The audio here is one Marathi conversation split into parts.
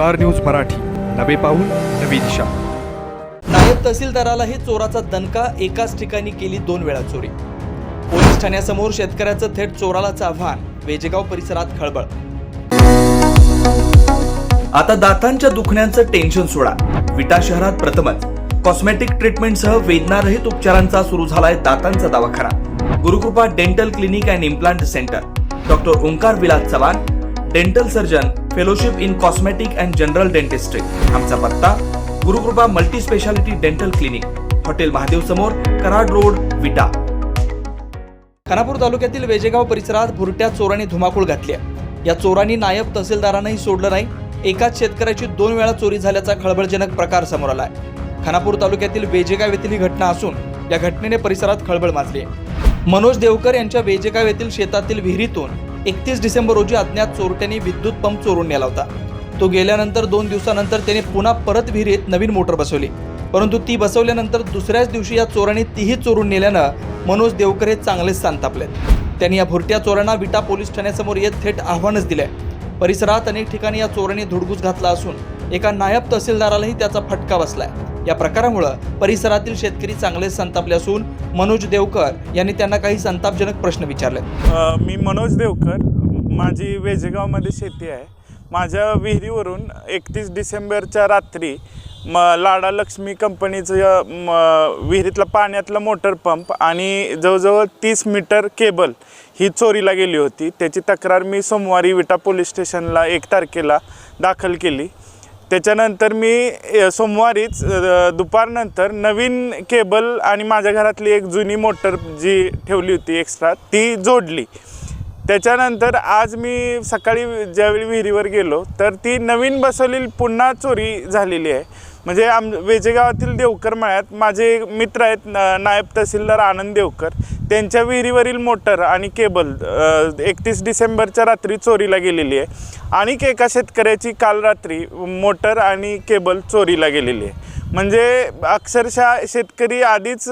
Star news Marathi. नवे पाऊल नवी दिशा. नायब तहसीलदारालाही चोराचा दणका एकाच ठिकाणी केली दोन वेळा चोरी. पोलीस ठाण्यासमोर शेतकऱ्याचं थेट चोरालाच आव्हान वेजेगाव परिसरात खळबळ. आता दातांच्या दुखण्याचं टेन्शन सोडा. विटा शहरात प्रथमच. कॉस्मेटिक ट्रीटमेंटसह वेदनारहित उपचारांचा सुरू झालाय दातांचा दवाखाना. Gurukripa dental clinic and implant centre doctor Omkar Vilas Chavan dental surgeon fellowship in cosmetic and general dentistry आमचा पत्ता Gurukripa multi speciality dental clinic hotel Mahadev समोर कराड रोड विटा. खानापूर तालुक्यातील वेजेगाव परिसरात भुरट्या चोरांनी धुमाकूळ घातली या चोरांनी नायब तहसीलदारांनाही सोडलं नाही. एकाच शेतकऱ्याची दोन वेळा चोरी झाल्याचा खळबळजनक प्रकार समोर आलाय. खानापूर तालुक्यातील वेजेगाव येथील ही घटना असून या घटनेने परिसरात खळबळ माजली मनोज देवकर यांच्या वेजेगाव येथील शेतातील विहिरीतून एकतीस डिसेंबर रोजी अज्ञात चोरट्यांनी विद्युत पंप चोरून नेला होता. तो गेल्यानंतर दोन दिवसानंतर त्याने पुन्हा परत विहिरीत नवीन मोटर बसवली. परंतु ती बसवल्यानंतर दुसऱ्याच दिवशी या चोरांनी तीही चोरून नेल्यानं मनोज देवकर हे चांगलेच संतापलेत त्यांनी या भुरट्या चोरांना विटा पोलीस ठाण्यासमोर येत थेट आव्हानच दिलंय. परिसरात अनेक ठिकाणी या चोरांनी धुडगूस घातला असून एका नायब तहसीलदारालाही त्याचा फटका बसलाय. या प्रकारामुळं परिसरातील शेतकरी चांगलेच संतापले असून मनोज देवकर यांनी त्यांना काही संतापजनक प्रश्न विचारले मी मनोज देवकर. माझी वेजेगावमध्ये शेती आहे. माझ्या विहिरीवरून एकतीस डिसेंबरच्या रात्री म लाडा लक्ष्मी कंपनीचं म विहिरीतला पाण्यातला मोटर पंप आणि जवळजवळ तीस मीटर केबल ही चोरीला गेली होती. त्याची तक्रार मी सोमवारी विटा पोलीस स्टेशनला एक तारखेला दाखल केली. त्याच्यानंतर मी सोमवारीच दुपारनंतर नवीन केबल आणि माझ्या घरातली एक जुनी मोटर जी ठेवली होती एक्स्ट्रा ती जोडली. त्याच्यानंतर आज मी सकाळी ज्यावेळी विहिरीवर गेलो तर ती नवीन बसवलेली पुन्हा चोरी झालेली आहे. म्हणजे आम वेजेगावातील देवकर मळ्यात माझे एक मित्र आहेत नायब तहसीलदार आनंद देवकर. त्यांच्या विहिरीवरील मोटर आणि केबल एकतीस डिसेंबरच्या रात्री चोरीला गेलेली आहे. आणि एका शेतकऱ्याची काल रात्री मोटर आणि केबल चोरीला गेलेली आहे. म्हणजे अक्षरशः शेतकरी आधीच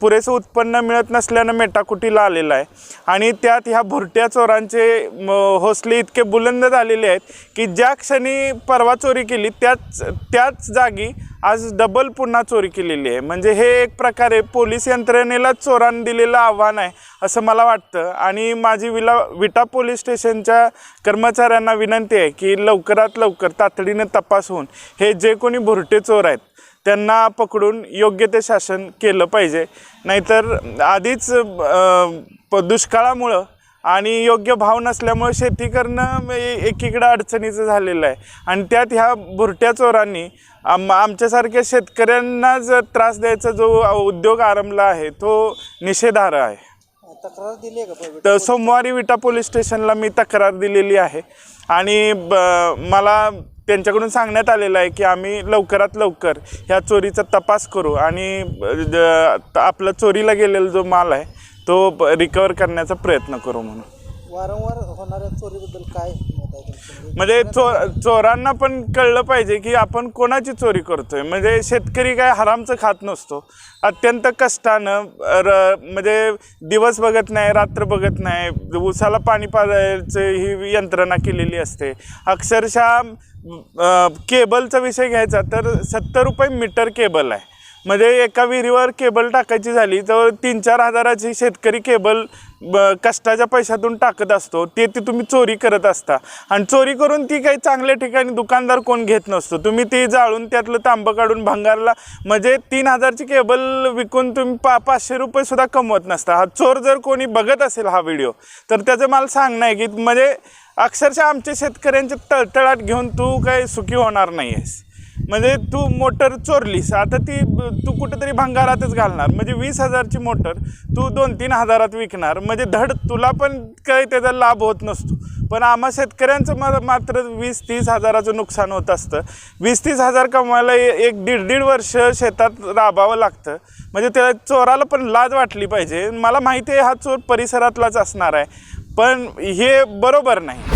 पुरेसं उत्पन्न मिळत नसल्यानं मेटाकुटीला आलेला आहे. आणि त्यात ह्या भुरट्या चोरांचे हौसले इतके बुलंद झालेले आहेत की ज्या क्षणी परवा चोरी केली त्याच त्याच जागी आज डबल पुन्हा चोरी केलेली आहे. म्हणजे हे एक प्रकारे पोलीस यंत्रणेला चोरांनी दिलेलं आव्हान आहे असं मला वाटतं. आणि माझी विला विटा पोलीस स्टेशनच्या कर्मचाऱ्यांना विनंती आहे की लवकरात लवकर तातडीनं तपास होऊन हे जे कोणी भुरटे चोर आहेत त्यांना पकडून योग्य ते शासन केलं पाहिजे. नाहीतर आधीच प- दुष्काळामुळं आणि योग्य भाव नसल्यामुळे शेती करणं एकीकडं अडचणीचं झालेलं आहे. आणि त्यात ह्या भुरट्या चोरांनी आम आमच्यासारख्या शेतकऱ्यांना जर त्रास द्यायचा जो उद्योग आरंभला आहे तो निषेधार्ह आहे. तक्रार दिली आहे तर सोमवारी विटा पोलीस स्टेशनला मी तक्रार दिलेली आहे. आणि ब मला त्यांच्याकडून सांगण्यात आलेलं आहे की आम्ही लवकरात लवकर ह्या चोरीचा तपास करू. आणि आपला चोरीला गेलेला जो माल आहे तो रिकवर करण्याचा प्रयत्न करू म्हणून. वारंवार होणाऱ्या चोरीबद्दल काय मत आहे तुमचं? म्हणजे चो चोरांना पण कळलं पाहिजे की आपण कोणाची चोरी करतोय. म्हणजे शेतकरी काय हरामचं खात नसतो. अत्यंत कष्टानं र म्हणजे दिवस बघत नाही रात्र बघत नाही. उसाला पाणी पाजायचं ही यंत्रणा केलेली असते. अक्षरशः अ, केबलचा विषय घ्यायचा तर सत्तर रुपये मीटर केबल आहे. म्हणजे एका विहिरीवर केबल टाकायची झाली तर तीन चार हजाराची शेतकरी केबल ब कष्टाच्या पैशातून टाकत असतो. ते ती तुम्ही चोरी करत असता. आणि चोरी करून ती काही चांगल्या ठिकाणी दुकानदार कोण घेत नसतो. तुम्ही ती जाळून त्यातलं तांबं काढून भंगारला. म्हणजे तीन हजारची केबल विकून तुम्ही पा पाचशे रुपयेसुद्धा कमवत नसता. हा चोर जर कोणी बघत असेल हा व्हिडिओ तर त्याचं मला सांगणं आहे की म्हणजे अक्षरशः आमच्या शेतकऱ्यांच्या तळतळाट घेऊन तू काही सुखी होणार नाही आहेस म्हणजे तू मोटर चोरलीस आता ती तू कुठेतरी भंगारातच घालणार. म्हणजे वीस हजारची मोटर तू दोन तीन हजारात विकणार. म्हणजे धड तुला पण काही त्याचा लाभ होत नसतो. पण आम्हा शेतकऱ्यांचं मा मात्र वीस तीस हजाराचं नुकसान होत असतं. वीस तीस हजार कमवायला एक दीड दीड वर्ष शेतात राबावं लागतं. म्हणजे त्याला चोराला पण लाज वाटली पाहिजे. मला माहिती आहे हा चोर परिसरातलाच असणार आहे. पण हे बरोबर नाही.